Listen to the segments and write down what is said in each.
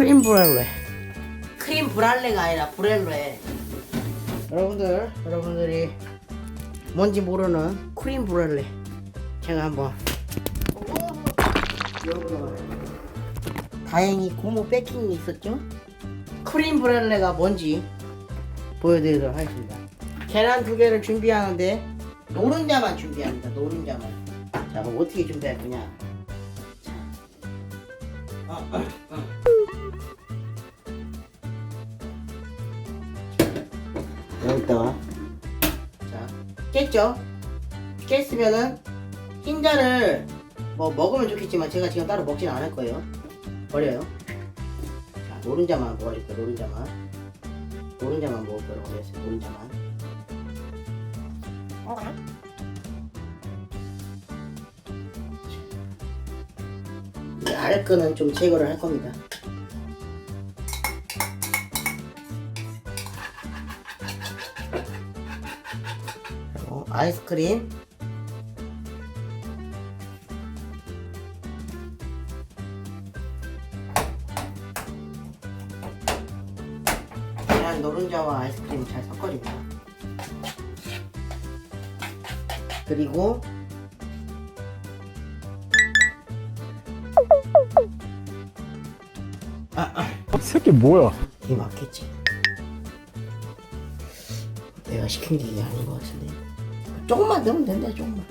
크림 브렐레. 크림 브랄레가 아니라 브렐레. 여러분들, 여러분들이 뭔지 모르는 크림 브렐레. 제가 한번. 다행히 고무 패킹이 있었죠? 크림 브렐레가 뭔지 보여드리도록 하겠습니다. 계란 두 개를 준비하는데 노른자만 준비합니다. 노른자만. 자, 그럼 어떻게 준비할 거냐? 자, 어, 어, 어. 여기다가 자 깼죠? 깼으면은 흰자를 뭐 먹으면 좋겠지만 제가 지금 따로 먹진 않을 거예요. 버려요. 자 노른자만 먹어줄게요. 노른자만. 노른자만 먹을 거라고 그랬어요. 노른자만. 이 아래 거는 좀 제거를 할 겁니다. 아이스크림 계란 노른자와 아이스크림 잘 섞어줍니다. 그리고 이 새끼 뭐야? 이게 맞겠지. 내가 시킨 게 이게 아닌 것 같은데. 조금만 넣으면 된다, 조금만.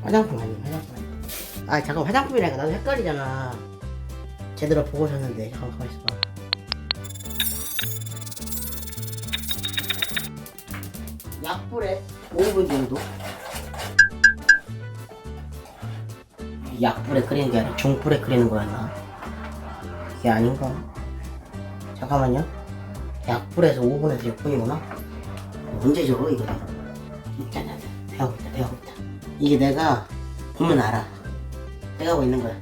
화장품 아니야, 화장품 아니야. 아, 잠깐 화장품이라니까 나도 헷갈리잖아. 제대로 보고 샀는데, 잠깐 가만 있어봐. 약불에 5분 정도. 약불에 끓이는 게 아니라 중불에 끓이는 거였나? 이게 아닌가? 잠깐만요. 약불에서 5분에서 6분이구나? 언제 저러 이거? 있다, 배우고 있다. 이게 내가 보면 알아. 내가 하고 있는 거야.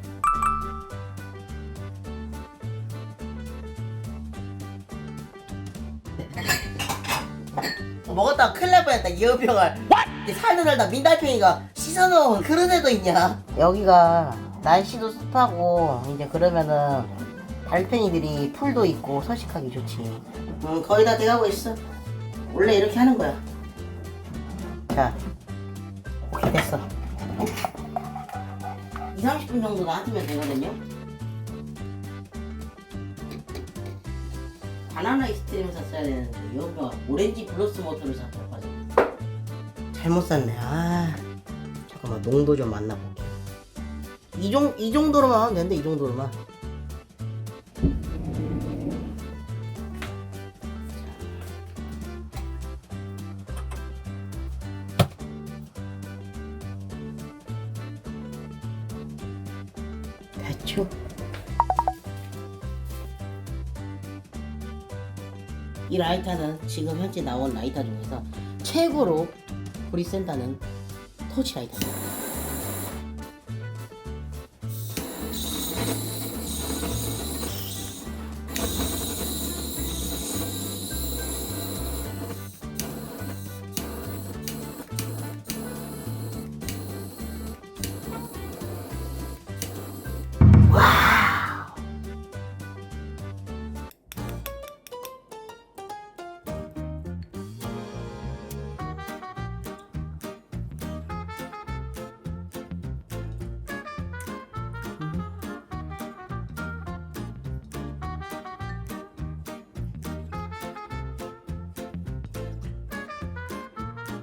먹었다가 큰일 날 뻔했다 이 여병을 살다 살다 민달팽이가 씻어놓은 그릇에도 있냐 여기가 날씨도 습하고 이제 그러면은 달팽이들이 풀도 있고 서식하기 좋지. 음 거의 다 돼가고 있어. 원래 이렇게 하는 거야. 자 오케이 됐어. 2, 30분 정도 놔두면 되거든요. 바나나 익스트림을 샀어야 되는데 여기가 오렌지 블러스 모터를 샀거든 잘못 샀네. 아 잠깐만 농도 좀 만나볼게. 이, 정, 이 정도로만 하면 되는데 이 정도로만 대충 이 라이터는 지금 현재 나온 라이터 중에서 최고로 불이 센다는 토치 라이터입니다.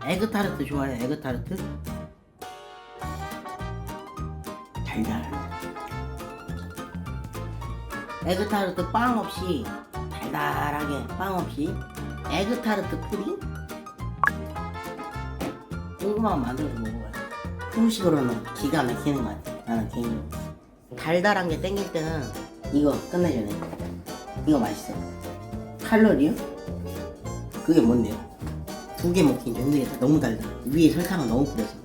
에그타르트 좋아해요 에그타르트? 달달 에그타르트 빵 없이 달달하게 빵 없이 에그타르트 푸딩? 궁금하면 만들어서 먹어봐요 후식으로는 기가 막히는 것 같아 나는 개인적으로 달달한 게 땡길 때는 이거 돼 이거 맛있어 칼로리요? 그게 뭔데요? 두 개 먹기 좀 힘들겠다. 너무 달다. 위에 설탕을 너무 뿌려서.